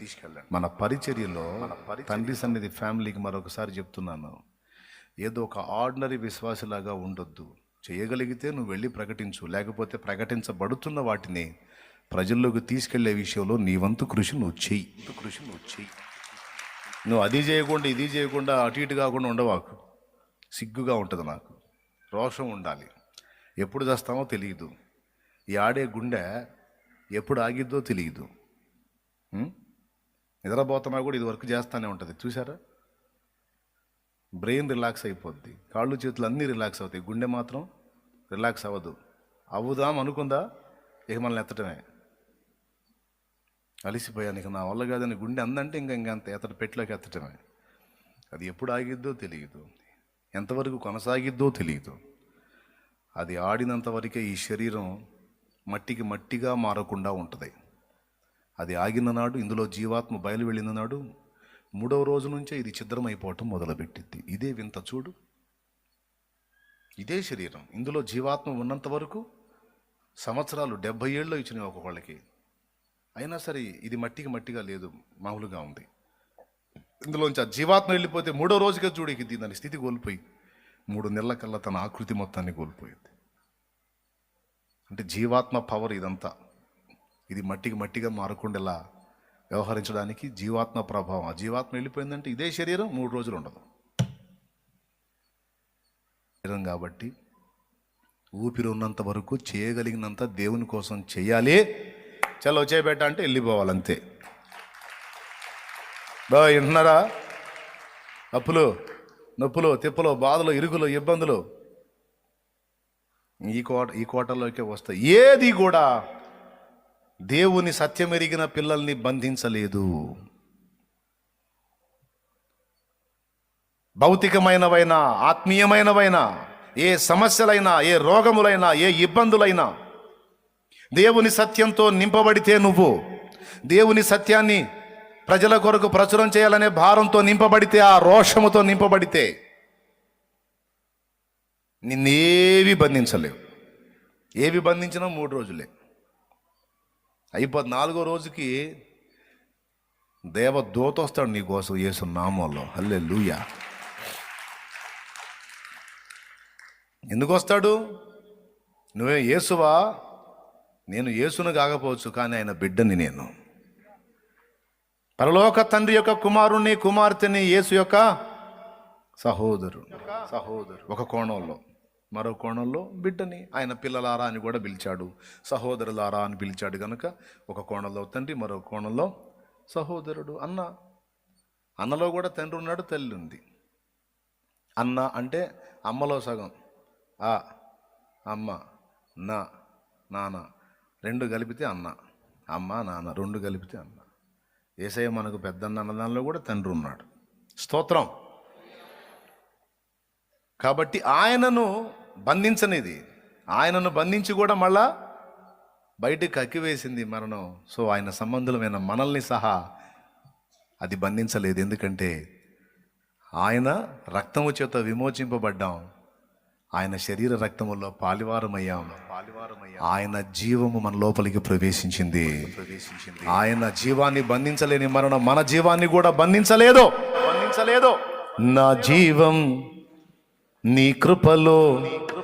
తీసుకెళ్ళండి. మన పరిచర్యలో తండ్రి సన్నిధి ఫ్యామిలీకి మరొకసారి చెప్తున్నాను. ఏదో ఒక ఆర్డినరీ విశ్వాసలాగా ఉండొద్దు. చేయగలిగితే నువ్వు వెళ్ళి ప్రకటించు. లేకపోతే ప్రకటించబడుతున్న వాటిని ప్రజల్లోకి తీసుకెళ్ళే విషయంలో నీ వంతు కృషి నువ్వు చెయ్యి. కృషి నువ్వు చెయ్యి. నువ్వు అది చేయకుండా ఇది చేయకుండా అటు ఇటు కాకుండా ఉండవాకు. సిగ్గుగా ఉంటుంది నాకు. రోషం ఉండాలి. ఎప్పుడు చేస్తామో తెలియదు ఈ ఆడే గుండె ఎప్పుడు ఆగిద్దో తెలియదు? నిద్రపోతున్నా కూడా ఇది వర్క్ చేస్తూనే ఉంటుంది. చూసారా బ్రెయిన్ రిలాక్స్ అయిపోద్ది. కాళ్ళు చేతులు అన్నీ రిలాక్స్ అవుతాయి. గుండె మాత్రం రిలాక్స్ అవ్వదు. అవ్వుదాం అనుకుందా? ఇక మనల్ని ఎత్తటమే. అలిసిపోయాను. ఇక నా వల్ల కాదని గుండె అందంటే ఇంకా ఇంకా అంత. ఎత్తట పెట్టలోకి ఎత్తటమే. అది ఎప్పుడు ఆగిద్దో తెలియదు. ఎంతవరకు కొనసాగిద్దో తెలియదు. అది ఆడినంత వరకే ఈ శరీరం మట్టికి మట్టిగా మారకుండా ఉంటుంది. అది ఆగిన నాడు ఇందులో జీవాత్మ బయలు వెళ్ళిన నాడు మూడవ రోజు నుంచే ఇది ఛిద్రమైపోవటం మొదలుపెట్టింది ఇదే వింత చూడు. ఇదే శరీరం. ఇందులో జీవాత్మ ఉన్నంత వరకు సంవత్సరాలు డెబ్బై ఏళ్ళు ఇచ్చినవి ఒక్కొక్కళ్ళకి. అయినా సరే ఇది మట్టికి మట్టిగా లేదు మామూలుగా ఉంది. ఇందులోంచి ఆ జీవాత్మ వెళ్ళిపోతే మూడో రోజుగా చూడు దాని స్థితి కోల్పోయి. మూడు నెలల కల్లా తన ఆకృతి మొత్తాన్ని కోల్పోయింది. అంటే జీవాత్మ పవర్ ఇదంతా. ఇది మట్టికి మట్టిగా మారకుండేలా వ్యవహరించడానికి జీవాత్మ ప్రభావం. ఆ జీవాత్మ వెళ్ళిపోయిందంటే ఇదే శరీరం మూడు రోజులు ఉండదు. శరీరం కాబట్టి ఊపిరి ఉన్నంత వరకు చేయగలిగినంత దేవుని కోసం చేయాలి. చలో చేయబెట్ట అంటే వెళ్ళిపోవాలి అంతే బా వింటున్నారా? అప్పులు నొప్పులు తిప్పలు బాధలు ఇరుకులు ఇబ్బందులు. ఈ కోట ఈ కోటలోకే వస్తాయి. ఏది కూడా దేవుని సత్యమెరిగిన పిల్లల్ని బంధించలేదు. భౌతికమైనవైనా ఆత్మీయమైనవైనా ఏ సమస్యలైనా ఏ రోగములైనా ఏ ఇబ్బందులైనా దేవుని సత్యంతో నింపబడితే నువ్వు దేవుని సత్యాన్ని ప్రజల కొరకు ప్రచురం చేయాలనే భారంతో నింపబడితే ఆ రోషముతో నింపబడితే నిన్నేవి బంధించలేవు. ఏవి బంధించినా మూడు రోజులే. అయిపోద్ది నాలుగో రోజుకి దేవదూత వస్తాడు నీకోసం యేసు నామంలో. హల్లే లూయ ఎందుకు వస్తాడు? నువ్వే యేసువా? నేను యేసును కాకపోవచ్చు కానీ ఆయన బిడ్డని నేను. పరలోక తండ్రి యొక్క కుమారుణ్ణి కుమార్తెని యేసు యొక్క సహోదరుడు సహోదరు ఒక కోణంలో. మరో కోణంలో బిడ్డని ఆయన పిల్లలారా అని కూడా పిలిచాడు. సహోదరులారా అని పిలిచాడు కనుక ఒక కోణంలో తండ్రి మరో కోణంలో సహోదరుడు అన్న అన్నలో కూడా తండ్రి ఉన్నాడు తల్లి ఉంది. అన్న అంటే అమ్మలో సగం ఆ అమ్మ నా నాన్న రెండు కలిపితే అన్న అమ్మ నాన్న రెండు కలిపితే అన్న. ఏసయ్య మనకు పెద్దన్న అన్నదానిలో కూడా తండ్రి ఉన్నాడు. స్తోత్రం. కాబట్టి ఆయనను బంధించనిది. ఆయనను బంధించి కూడా మళ్ళా బయటికి కక్కివేసింది మరణం. సో ఆయన సంబంధులమైన మనల్ని సహా అది బంధించలేదు. ఎందుకంటే ఆయన రక్తము చేత విమోచింపబడ్డాం. ఆయన శరీర రక్తములో పాలివారమయ్యాం. ఆయన జీవము మన లోపలికి ప్రవేశించింది. ఆయన జీవాన్ని బంధించలేని మరణం మన జీవాన్ని కూడా బంధించలేదు బంధించలేదు. నా జీవం నీ కృపలో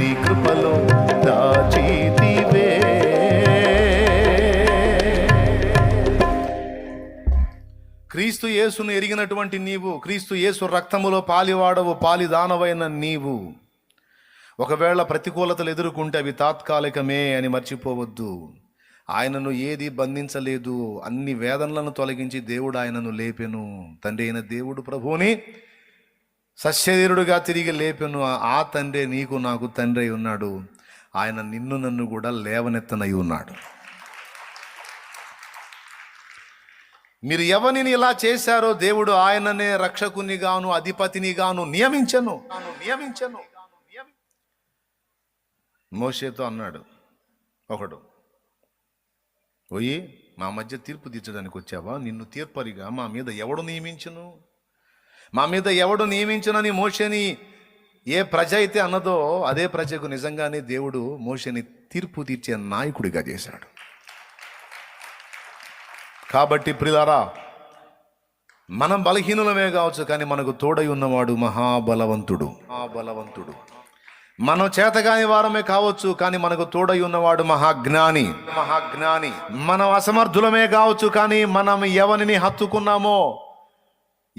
నీ కృపలో క్రీస్తు యేసును ఎరిగినటువంటి నీవు క్రీస్తు యేసు రక్తములో పాలివాడవు పాలిదానవైన నీవు. ఒకవేళ ప్రతికూలతలు ఎదుర్కొంటే అవి తాత్కాలికమే అని మర్చిపోవద్దు. ఆయనను ఏది బంధించలేదు అన్ని వేదనలను తొలగించి దేవుడు ఆయనను లేపెను. తండ్రి అయిన దేవుడు ప్రభువుని సశరీరుడుగా తిరిగి లేపెను. ఆ తండ్రి నీకు నాకు తండ్రి ఉన్నాడు. ఆయన నిన్ను నన్ను కూడా లేవనెత్తనై ఉన్నాడు. మీరు ఎవరిని ఇలా చేశారో దేవుడు ఆయననే రక్షకునిగాను అధిపతినిగాను నియమించను. నియమించను. మోషేతో అన్నాడు ఒకడు పోయి మా మధ్య తీర్పు తీర్చడానికి వచ్చావా నిన్ను తీర్పరిగా మా మీద ఎవడు నియమించును? మా మీద ఎవడు నియమించునని మోషని ఏ ప్రజ అయితే అన్నదో అదే ప్రజకు నిజంగానే దేవుడు మోషని తీర్పు తీర్చే నాయకుడిగా చేశాడు. కాబట్టి ప్రిలారా మనం బలహీనులమే కావచ్చు కానీ మనకు తోడై ఉన్నవాడు మహాబలవంతుడు. మహాబలవంతుడు. మనం చేతగాని వారమే కావచ్చు కానీ మనకు తోడై ఉన్నవాడు మహాజ్ఞాని. మహాజ్ఞాని. మనం అసమర్థులమే కావచ్చు కానీ మనం ఎవరిని హత్తుకున్నామో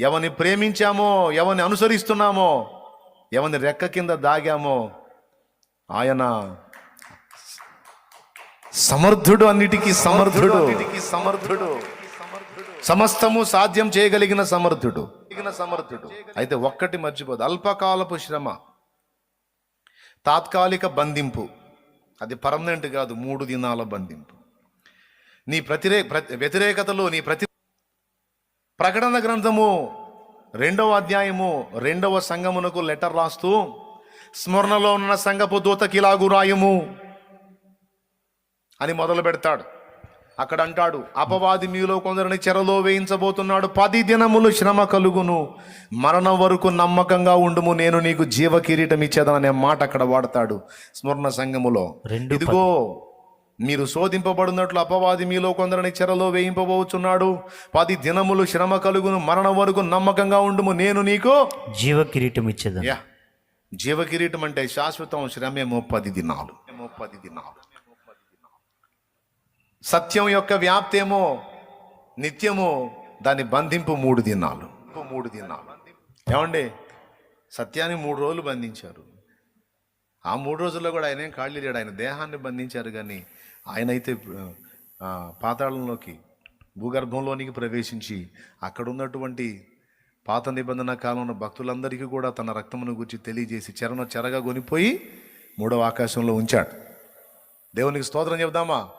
ఎవరిని ప్రేమించామో ఎవరిని అనుసరిస్తున్నామో ఎవరిని రెక్క కింద దాగామో ఆయన సమర్థుడు అన్నిటికీ సమర్థుడు. సమర్థుడు సమస్తము సాధ్యం చేయగలిగిన సమర్థుడు. సమర్థుడు అయితే ఒక్కటి మర్చిపోదు. అల్పకాలపు శ్రమ తాత్కాలిక బంధింపు. అది పర్మనెంట్ కాదు మూడు దినాల బంధింపు. నీ ప్రతిరే ప్ర- వ్యతిరేకతలో నీ ప్రతి ప్రకటన గ్రంథము రెండవ అధ్యాయము రెండవ సంగమునకు లెటర్ రాస్తూ స్మరణలో ఉన్న సంగపు దూతకి ఇలాగు రాయము అని మొదలు పెడతాడు. అక్కడ అంటాడు అపవాది మీలో కొందరిని చెరలో వేయించబోతున్నాడు పది దినములు శ్రమ కలుగును మరణం వరకు నమ్మకంగా ఉండుము నేను నీకు జీవ కిరీటం ఇచ్చేదా అనే మాట అక్కడ వాడతాడు స్మరణ సంఘములో ఇదిగో మీరు శోధింపబడినట్లు అపవాది మీలో కొందరిని చెరలో వేయింపబోచున్నాడు. పది దినములు శ్రమ కలుగును మరణం వరకు నమ్మకంగా ఉండుము నేను నీకు జీవ కిరీటం ఇచ్చేదాను యా. జీవ కిరీటం అంటే శాశ్వతం శ్రమేమో పది దినాలు. ఏమో పది దినాలు. సత్యం యొక్క వ్యాప్తి ఏమో నిత్యము దాని బంధింపు మూడు దినాలు. మూడు దినాలు. ఏమండి? సత్యాన్ని మూడు రోజులు బంధించారు. ఆ మూడు రోజుల్లో కూడా ఆయన ఏం ఖాళీ లేడు ఆయన దేహాన్ని బంధించారు కానీ ఆయన అయితే పాతాళంలోకి భూగర్భంలోనికి ప్రవేశించి అక్కడ ఉన్నటువంటి పాత నిబంధన కాలంలో భక్తులందరికీ కూడా తన రక్తమును గురించి తెలియజేసి చెరను చెరగా కొనిపోయి మూడవ ఆకాశంలో ఉంచాడు. దేవునికి స్తోత్రం చెబుదామా?